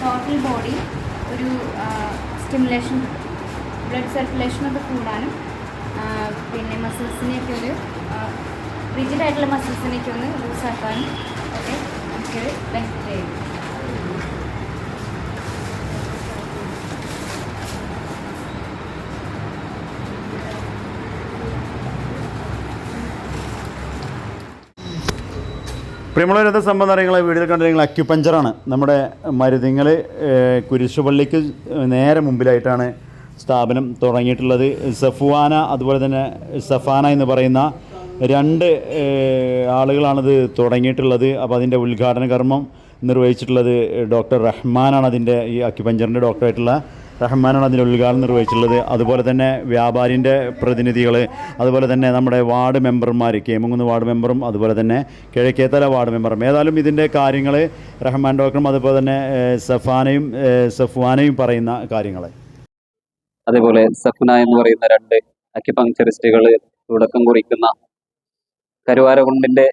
Total body ഒരു stimulation blood സർക്കുലേഷനൊക്കെ കൂടാനും പിന്നെ മസിൽസിനെയൊക്കെ ഒരു റിജിഡായിട്ടുള്ള മസിൽസിനെയൊക്കെ ഒന്ന് ലൂസാക്കാനും ഒക്കെ നമുക്കൊരു ബെനിഫിറ്റ് ചെയ്യും പ്രിയമുള്ള സംഭവം അറിയങ്ങൾ വീഡിയോയിൽ കണ്ട നിങ്ങൾ അക്യുപഞ്ചറാണ് നമ്മുടെ മരുതിങ്ങൾ കുരിശുപള്ളിക്ക് നേരെ മുമ്പിലായിട്ടാണ് സ്ഥാപനം തുടങ്ങിയിട്ടുള്ളത്. സഫുവാന അതുപോലെ തന്നെ സഫാന എന്ന് പറയുന്ന രണ്ട് ആളുകളാണിത് തുടങ്ങിയിട്ടുള്ളത്. അപ്പോൾ അതിന്റെ ഉദ്ഘാടന കർമ്മം നിർവഹിച്ചിട്ടുള്ളത് ഡോക്ടർ റഹ്മാനാണ് അതിന്റെ ഈ അക്യുപഞ്ചറിന്റെ ഡോക്ടറായിട്ടുള്ള റഹ്മാനാണ് അതിന്റെ ഉദ്ഘാടനം നിർവഹിച്ചിട്ടുള്ളത്. അതുപോലെ തന്നെ വ്യാപാരിന്റെ പ്രതിനിധികൾ അതുപോലെ തന്നെ നമ്മുടെ വാർഡ് മെമ്പർമാർ കേമുങ്ങുന്ന് വാർഡ് മെമ്പറും അതുപോലെ തന്നെ കിഴക്കേത്തല വാർഡ് മെമ്പറും. ഏതായാലും ഇതിന്റെ കാര്യങ്ങൾ റഹ്മാൻ ഡോക്ടറും അതുപോലെ തന്നെ സഫാനയും സഫ്വാനയും പറയുന്ന കാര്യങ്ങൾ. അതേപോലെ സഫ്ന എന്ന് പറയുന്ന രണ്ട് അക്യുപങ്ക്ചറിസ്റ്റുകൾ തുടക്കം കുറിക്കുന്ന കരുവാരകുണ്ടിന്റെ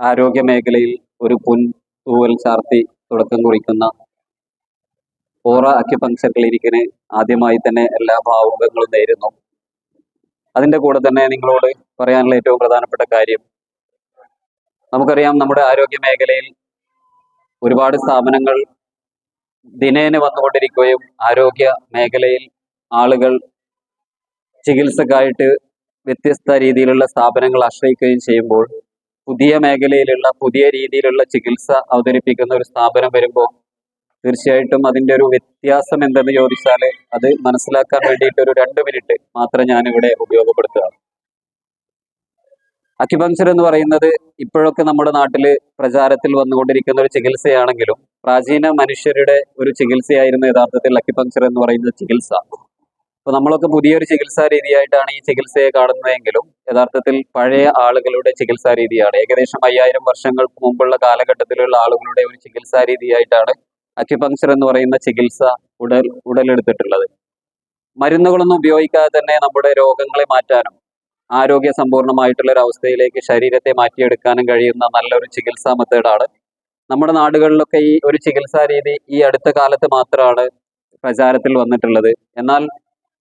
ആരോഗ്യ മേഖലയിൽ ഒരു പുൻ തൂവൽ ചാർത്തി തുടക്കം കുറിക്കുന്ന ഓറ അക്യുപങ്ക്ചർ ക്ലിനിക്കിന് ആദ്യമായി തന്നെ എല്ലാ ഭാവുകങ്ങളും നേരുന്നു. അതിന്റെ കൂടെ തന്നെ നിങ്ങളോട് പറയാനുള്ള ഏറ്റവും പ്രധാനപ്പെട്ട കാര്യം നമുക്കറിയാം നമ്മുടെ ആരോഗ്യ മേഖലയിൽ ഒരുപാട് സ്ഥാപനങ്ങൾ ദിനേന വന്നുകൊണ്ടിരിക്കുകയും ആരോഗ്യ മേഖലയിൽ ആളുകൾ ചികിത്സക്കായിട്ട് വ്യത്യസ്ത രീതിയിലുള്ള സ്ഥാപനങ്ങൾ ആശ്രയിക്കുകയും ചെയ്യുമ്പോൾ പുതിയ മേഖലയിലുള്ള പുതിയ രീതിയിലുള്ള ചികിത്സ അവതരിപ്പിക്കുന്ന ഒരു സ്ഥാപനം വരുമ്പോൾ തീർച്ചയായിട്ടും അതിന്റെ ഒരു വ്യത്യാസം എന്തെന്ന് ചോദിച്ചാൽ അത് മനസ്സിലാക്കാൻ വേണ്ടിയിട്ട് ഒരു രണ്ട് മിനിറ്റ് മാത്രം ഇവിടെ ഉപയോഗപ്പെടുത്തുക അക്യുപങ്ചർ എന്ന് പറയുന്നത് ഇപ്പോഴൊക്കെ നമ്മുടെ നാട്ടിൽ പ്രചാരത്തിൽ വന്നുകൊണ്ടിരിക്കുന്ന ഒരു ചികിത്സയാണെങ്കിലും പ്രാചീന മനുഷ്യരുടെ ഒരു ചികിത്സയായിരുന്നു യഥാർത്ഥത്തിൽ അക്യുപങ്ചർ എന്ന് പറയുന്ന ചികിത്സ. അപ്പൊ നമ്മളൊക്കെ പുതിയൊരു ചികിത്സാ രീതിയായിട്ടാണ് ഈ ചികിത്സയെ കാണുന്നതെങ്കിലും യഥാർത്ഥത്തിൽ പഴയ ആളുകളുടെ ചികിത്സാ രീതിയാണ്. ഏകദേശം അയ്യായിരം വർഷങ്ങൾക്ക് മുമ്പുള്ള കാലഘട്ടത്തിലുള്ള ആളുകളുടെ ഒരു ചികിത്സാ രീതിയായിട്ടാണ് അക്യുപങ്ചർ എന്ന് പറയുന്ന ചികിത്സ ഉടൽ ഉടലെടുത്തിട്ടുള്ളത്. മരുന്നുകളൊന്നും ഉപയോഗിക്കാതെ തന്നെ നമ്മുടെ രോഗങ്ങളെ മാറ്റാനും ആരോഗ്യ സമ്പൂർണമായിട്ടുള്ള ഒരു അവസ്ഥയിലേക്ക് ശരീരത്തെ മാറ്റിയെടുക്കാനും കഴിയുന്ന നല്ലൊരു ചികിത്സാ മെത്തേഡാണ്. നമ്മുടെ നാടുകളിലൊക്കെ ഈ ഒരു ചികിത്സാ രീതി ഈ അടുത്ത കാലത്ത് മാത്രമാണ് പ്രചാരത്തിൽ വന്നിട്ടുള്ളത്. എന്നാൽ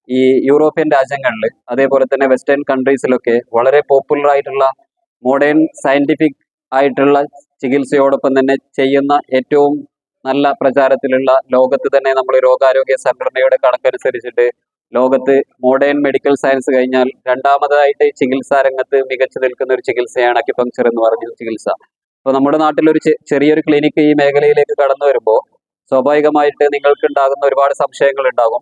ഈ യൂറോപ്യൻ രാജ്യങ്ങളിൽ അതേപോലെ തന്നെ വെസ്റ്റേൺ കൺട്രീസിലൊക്കെ വളരെ പോപ്പുലർ ആയിട്ടുള്ള മോഡേൺ സയന്റിഫിക് ആയിട്ടുള്ള ചികിത്സയോടൊപ്പം തന്നെ ചെയ്യുന്ന ഏറ്റവും നല്ല പ്രചാരത്തിലുള്ള ലോകത്ത് തന്നെ നമ്മൾ രോഗാരോഗ്യ സംഘടനയുടെ കണക്കനുസരിച്ചിട്ട് ലോകത്ത് മോഡേൺ മെഡിക്കൽ സയൻസ് കഴിഞ്ഞാൽ രണ്ടാമതായിട്ട് ചികിത്സാ രംഗത്ത് മികച്ചു നിൽക്കുന്ന ഒരു ചികിത്സയാണ് അക്യുപങ്ക്ചർ എന്ന് പറഞ്ഞ ചികിത്സ. അപ്പോൾ നമ്മുടെ നാട്ടിലൊരു ഒരു ചെറിയൊരു ക്ലിനിക്ക് ഈ മേഖലയിലേക്ക് കടന്നു വരുമ്പോൾ സ്വാഭാവികമായിട്ട് നിങ്ങൾക്ക് ഉണ്ടാകുന്ന ഒരുപാട് സംശയങ്ങൾ ഉണ്ടാകും.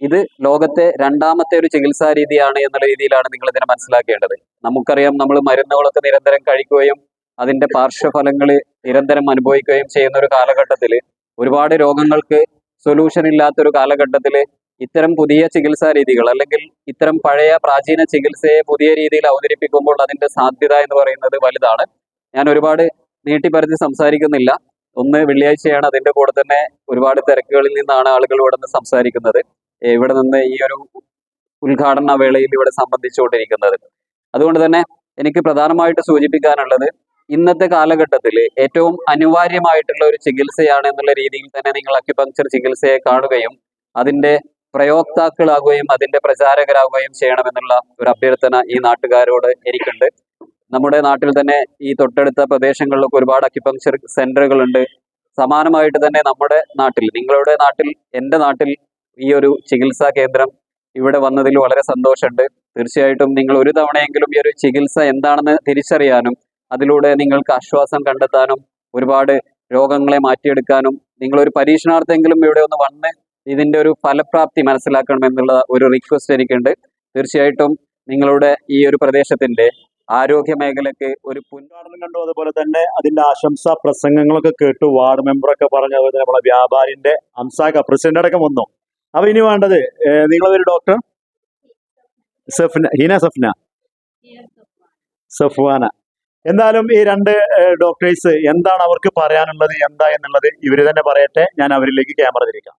ഇത് ലോകത്തെ രണ്ടാമത്തെ ഒരു ചികിത്സാ രീതിയാണ് എന്നുള്ള രീതിയിലാണ് നിങ്ങൾ ഇതിനെ മനസ്സിലാക്കേണ്ടത്. നമുക്കറിയാം നമ്മൾ മരുന്നുകളൊക്കെ നിരന്തരം കഴിക്കുകയും അതിന്റെ പാർശ്വഫലങ്ങൾ നിരന്തരം അനുഭവിക്കുകയും ചെയ്യുന്ന ഒരു കാലഘട്ടത്തിൽ ഒരുപാട് രോഗങ്ങൾക്ക് സൊല്യൂഷൻ ഇല്ലാത്തൊരു കാലഘട്ടത്തിൽ ഇത്തരം പുതിയ ചികിത്സാ രീതികൾ അല്ലെങ്കിൽ ഇത്തരം പഴയ പ്രാചീന ചികിത്സയെ പുതിയ രീതിയിൽ അവതരിപ്പിക്കുമ്പോൾ അതിന്റെ സാധ്യത എന്ന് പറയുന്നത് വലുതാണ്. ഞാൻ ഒരുപാട് നീട്ടിപ്പരത്തി സംസാരിക്കുന്നില്ല. ഒന്ന് വെള്ളിയാഴ്ചയാണ് അതിന്റെ കൂടെ തന്നെ ഒരുപാട് തിരക്കുകളിൽ നിന്നാണ് ആളുകൾ ഇവിടെ നിന്ന് സംസാരിക്കുന്നത്. ഇവിടെ നിന്ന് ഈ ഒരു ഉദ്ഘാടന വേളയിൽ ഇവിടെ സംബന്ധിച്ചുകൊണ്ടിരിക്കുന്നത്. അതുകൊണ്ട് തന്നെ എനിക്ക് പ്രധാനമായിട്ട് സൂചിപ്പിക്കാനുള്ളത് ഇന്നത്തെ കാലഘട്ടത്തിൽ ഏറ്റവും അനിവാര്യമായിട്ടുള്ള ഒരു ചികിത്സയാണ് എന്നുള്ള രീതിയിൽ തന്നെ നിങ്ങൾ അക്യുപങ്ക്ചർ ചികിത്സയെ കാണുകയും അതിന്റെ പ്രയോക്താക്കളാകുകയും അതിന്റെ പ്രചാരകരാകുകയും ചെയ്യണമെന്നുള്ള ഒരു അഭ്യർത്ഥന ഈ നാട്ടുകാരോട് എനിക്കുണ്ട്. നമ്മുടെ നാട്ടിൽ തന്നെ ഈ തൊട്ടടുത്ത പ്രദേശങ്ങളിലൊക്കെ ഒരുപാട് അക്യുപങ്ക്ചർ സെന്ററുകൾ ഉണ്ട് സമാനമായിട്ട് തന്നെ നമ്മുടെ നാട്ടിൽ നിങ്ങളുടെ നാട്ടിൽ എന്റെ നാട്ടിൽ ഈ ഒരു ചികിത്സാ കേന്ദ്രം ഇവിടെ വന്നതിൽ വളരെ സന്തോഷമുണ്ട്. തീർച്ചയായിട്ടും നിങ്ങൾ ഒരു തവണയെങ്കിലും ഈ ഒരു ചികിത്സ എന്താണെന്ന് തിരിച്ചറിയാനും അതിലൂടെ നിങ്ങൾക്ക് ആശ്വാസം കണ്ടെത്താനും ഒരുപാട് രോഗങ്ങളെ മാറ്റിയെടുക്കാനും നിങ്ങൾ ഒരു പരീക്ഷണാർത്ഥമെങ്കിലും ഇവിടെ ഒന്ന് വന്ന് ഇതിന്റെ ഒരു ഫലപ്രാപ്തി മനസ്സിലാക്കണം എന്നുള്ള ഒരു റിക്വസ്റ്റ് എനിക്കുണ്ട്. തീർച്ചയായിട്ടും നിങ്ങളുടെ ഈ ഒരു പ്രദേശത്തിന്റെ ആരോഗ്യ മേഖലയ്ക്ക് ഒരു പുൻ ഉദ്ഘാടനം കണ്ടു. അതുപോലെ തന്നെ അതിന്റെ ആശംസ പ്രസംഗങ്ങളൊക്കെ കേട്ടു. വാർഡ് മെമ്പറൊക്കെ പറഞ്ഞു. അതുപോലെ നമ്മളെ വ്യാപാരിന്റെ അംസാക്ക പ്രസിഡന്റ് അടക്കം വന്നു. അപ്പൊ ഇനി വേണ്ടത് നിങ്ങളൊരു നിങ്ങളെ ഡോക്ടർ? സഫ്ന ഹീന സഫ്ന? സഫ്വാന. എന്തായാലും ഈ രണ്ട് ഡോക്ടേഴ്സ് എന്താണ് അവർക്ക് പറയാനുള്ളത് എന്താ എന്നുള്ളത് ഇവർ തന്നെ പറയട്ടെ. ഞാൻ അവരിലേക്ക് ക്യാമറ തിരിക്കാം.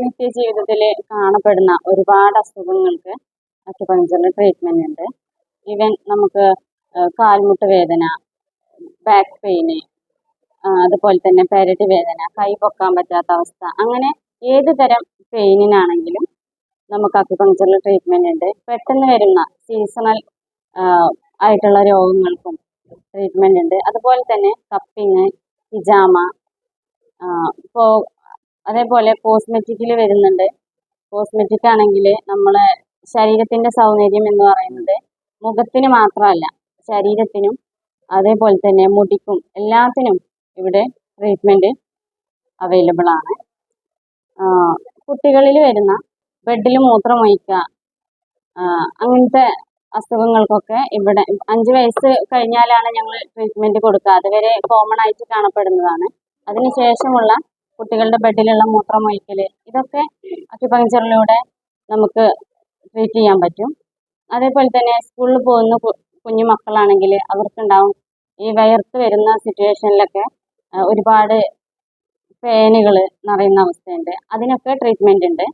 നിത്യജീവിതത്തിൽ കാണപ്പെടുന്ന ഒരുപാട് അസുഖങ്ങൾക്ക് ട്രീറ്റ്മെന്റ് ഉണ്ട്. ഈവൻ നമുക്ക് കാൽമുട്ട് വേദന ബാക്ക് പെയിന് അതുപോലെ തന്നെ പെരട്ടി വേദന കൈ പൊക്കാൻ പറ്റാത്ത അവസ്ഥ അങ്ങനെ ഏത് തരം പെയിനിനാണെങ്കിലും നമുക്ക് അക്യുപഞ്ചറിൽ ട്രീറ്റ്മെന്റ് ഉണ്ട്. പെട്ടെന്ന് വരുന്ന സീസണൽ ആയിട്ടുള്ള രോഗങ്ങൾക്കും ട്രീറ്റ്മെന്റ് ഉണ്ട്. അതുപോലെ തന്നെ കപ്പിങ് ഹിജാമ ഇപ്പോൾ അതേപോലെ കോസ്മെറ്റിക്കിൽ വരുന്നുണ്ട്. കോസ്മെറ്റിക് ആണെങ്കിൽ നമ്മളെ ശരീരത്തിന്റെ സൗന്ദര്യം എന്ന് പറയുന്നത് മുഖത്തിന് മാത്രമല്ല ശരീരത്തിനും അതേപോലെ തന്നെ മുടിക്കും എല്ലാത്തിനും ഇവിടെ ട്രീറ്റ്മെന്റ് അവൈലബിൾ ആണ്. കുട്ടികളിൽ വരുന്ന ബെഡിൽ മൂത്രമൊഴിക്കുക അങ്ങനത്തെ അസുഖങ്ങൾക്കൊക്കെ ഇവിടെ അഞ്ച് വയസ്സ് കഴിഞ്ഞാലാണ് ഞങ്ങൾ ട്രീറ്റ്മെന്റ് കൊടുക്കുക. അതുവരെ കോമൺ ആയിട്ട് കാണപ്പെടുന്നതാണ്. അതിനുശേഷമുള്ള കുട്ടികളുടെ ബെഡിലുള്ള മൂത്രമൊഴിക്കൽ ഇതൊക്കെ അക്യുപങ്ചറിലൂടെ നമുക്ക് ട്രീറ്റ് ചെയ്യാൻ പറ്റും. അതേപോലെ തന്നെ സ്കൂളിൽ പോകുന്ന കുഞ്ഞു മക്കളാണെങ്കിൽ അവർക്കുണ്ടാവും ഈ വയർത്ത് വരുന്ന സിറ്റുവേഷനിലൊക്കെ ഒരുപാട് പേനുകൾ നിറയുന്ന അവസ്ഥയുണ്ട്. അതിനൊക്കെ ട്രീറ്റ്മെന്റ് ഉണ്ട്.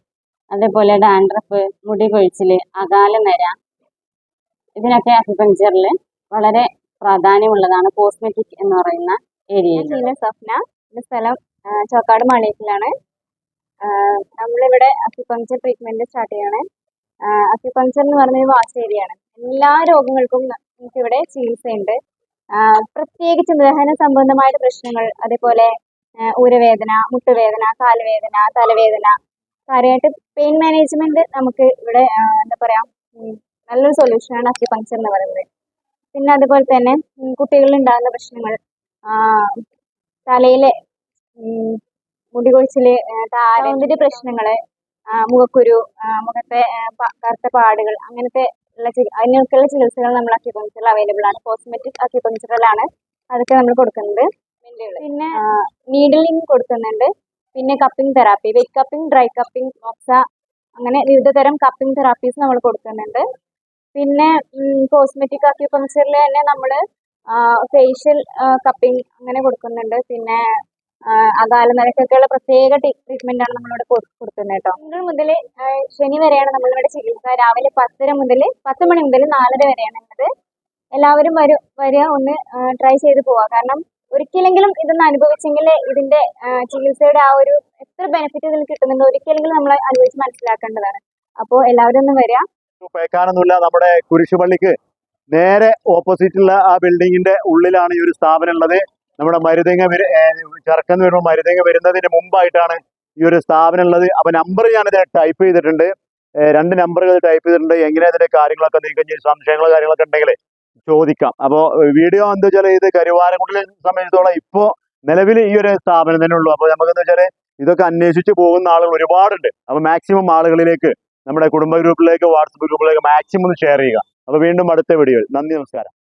അതേപോലെ ഡാൻഡ്രഫ് മുടി കൊഴിച്ചിൽ അകാല നര ഇതിനൊക്കെ അക്യുപഞ്ചറിൽ വളരെ പ്രാധാന്യമുള്ളതാണ് കോസ്മെറ്റിക് എന്ന് പറയുന്ന ഏരിയയിൽ. സഫ്ന സ്ഥലം ചോക്കാട് മാളിയത്തിലാണ് നമ്മളിവിടെ അക്യുപങ്ചർ ട്രീറ്റ്മെന്റ് സ്റ്റാർട്ട് ചെയ്യാണ്. അക്യുപങ്ചർ എന്ന് പറയുന്നത് വാച്ച് ഏരിയയാണ്. എല്ലാ രോഗങ്ങൾക്കും നമുക്കിവിടെ ചികിത്സയുണ്ട്. പ്രത്യേകിച്ച് ദഹന സംബന്ധമായ പ്രശ്നങ്ങൾ അതേപോലെ ഊരവേദന മുട്ടുവേദന കാലുവേദന തലവേദന കാര്യമായിട്ട് പെയിൻ മാനേജ്മെന്റ് നമുക്ക് ഇവിടെ എന്താ പറയാ നല്ലൊരു സൊല്യൂഷനാണ് അക്യുപങ്ചർ എന്ന് പറയുന്നത്. പിന്നെ അതുപോലെ തന്നെ കുട്ടികളിൽ ഉണ്ടാകുന്ന പ്രശ്നങ്ങൾ തലയിലെ മുടി കൊഴിച്ചിൽ താരന്റെ പ്രശ്നങ്ങൾ മുഖക്കുരു മുഖത്തെ കറുത്ത പാടുകൾ അങ്ങനത്തെ ഉള്ള അതിനൊക്കെയുള്ള ചികിത്സകൾ നമ്മൾ അക്യുപങ്ചറിൽ അവൈലബിൾ ആണ്. കോസ്മെറ്റിക് അക്യുപങ്ചറിലാണ് അതൊക്കെ നമ്മൾ കൊടുക്കുന്നത്. പിന്നെ നീഡിലിംഗ് കൊടുക്കുന്നുണ്ട്. പിന്നെ cupping therapy wet cupping dry cupping moxa അങ്ങനെ വിവിധ തരം കപ്പിംഗ് തെറാപ്പീസ് നമ്മൾ കൊടുക്കുന്നുണ്ട്. പിന്നെ കോസ്മെറ്റിക് അക്യൂപങ്ക്ചറിൽ തന്നെ നമ്മൾ ഫേഷ്യൽ കപ്പിംഗ് അങ്ങനെ കൊടുക്കുന്നുണ്ട്. പിന്നെ അകാല നിരക്കൊക്കെയുള്ള പ്രത്യേക ട്രീറ്റ്മെന്റ് ആണ് നമ്മളിവിടെ കൊടുക്കുന്നത് കേട്ടോ. തിങ്കൾ മുതൽ ശനി വരെയാണ് നമ്മളിവിടെ ചികിത്സ. രാവിലെ പത്തര മുതൽ പത്ത് മണി മുതൽ നാലര വരെയാണ് ഉള്ളത്. എല്ലാവരും വരും വരിക ഒന്ന് ട്രൈ ചെയ്ത് പോവുക. കാരണം ഒരിക്കലെങ്കിലും ഇതൊന്ന് അനുഭവിച്ചെങ്കിൽ ഇതിന്റെ ചികിത്സയുടെ ആ ഒരു എത്ര ബെനിഫിറ്റ് ഇതിൽ കിട്ടുന്നുണ്ട് ഒരിക്കലെങ്കിലും നമ്മൾ അനുഭവിച്ച് മനസ്സിലാക്കേണ്ടതാണ്. അപ്പോൾ എല്ലാവരും ഒന്ന് വരിക. പേക്കാനൊന്നുമില്ല നമ്മുടെ കുരിശുപള്ളിക്ക് നേരെ ഓപ്പോസിറ്റുള്ള ആ ബിൽഡിങ്ങിന്റെ ഉള്ളിലാണ് ഈ ഒരു സ്ഥാപനം ഉള്ളത്. നമ്മുടെ മരുതങ്ങ വരു ചെറുക്കെന്ന് വരുമ്പോൾ മരുതങ്ങ വരുന്നതിന് മുമ്പായിട്ടാണ് ഈ ഒരു സ്ഥാപനം ഉള്ളത്. അപ്പൊ നമ്പർ ഞാനിത് ടൈപ്പ് ചെയ്തിട്ടുണ്ട്. രണ്ട് നമ്പറുകൾ ടൈപ്പ് ചെയ്തിട്ടുണ്ട്. എങ്ങനെ ഇതിന്റെ കാര്യങ്ങളൊക്കെ നീക്കം സംശയങ്ങളോ കാര്യങ്ങളൊക്കെ ഉണ്ടെങ്കിൽ ചോദിക്കാം. അപ്പോൾ വീഡിയോ എന്താ വെച്ചാൽ ഇത് കരുവാരക്കുണ്ടിലെ സംബന്ധിച്ചിടത്തോളം ഇപ്പോ നിലവിൽ ഈ ഒരു സ്ഥാപനം തന്നെ ഉള്ളൂ. അപ്പോൾ നമുക്കെന്താ വെച്ചാൽ ഇതൊക്കെ അന്വേഷിച്ച് പോകുന്ന ആളുകൾ ഒരുപാടുണ്ട്. അപ്പോൾ മാക്സിമം ആളുകളിലേക്ക് നമ്മുടെ കുടുംബ ഗ്രൂപ്പിലേക്ക് വാട്സപ്പ് ഗ്രൂപ്പിലേക്ക് മാക്സിമം ഷെയർ ചെയ്യുക. അപ്പോൾ വീണ്ടും അടുത്ത വീഡിയോയിൽ നന്ദി നമസ്കാരം.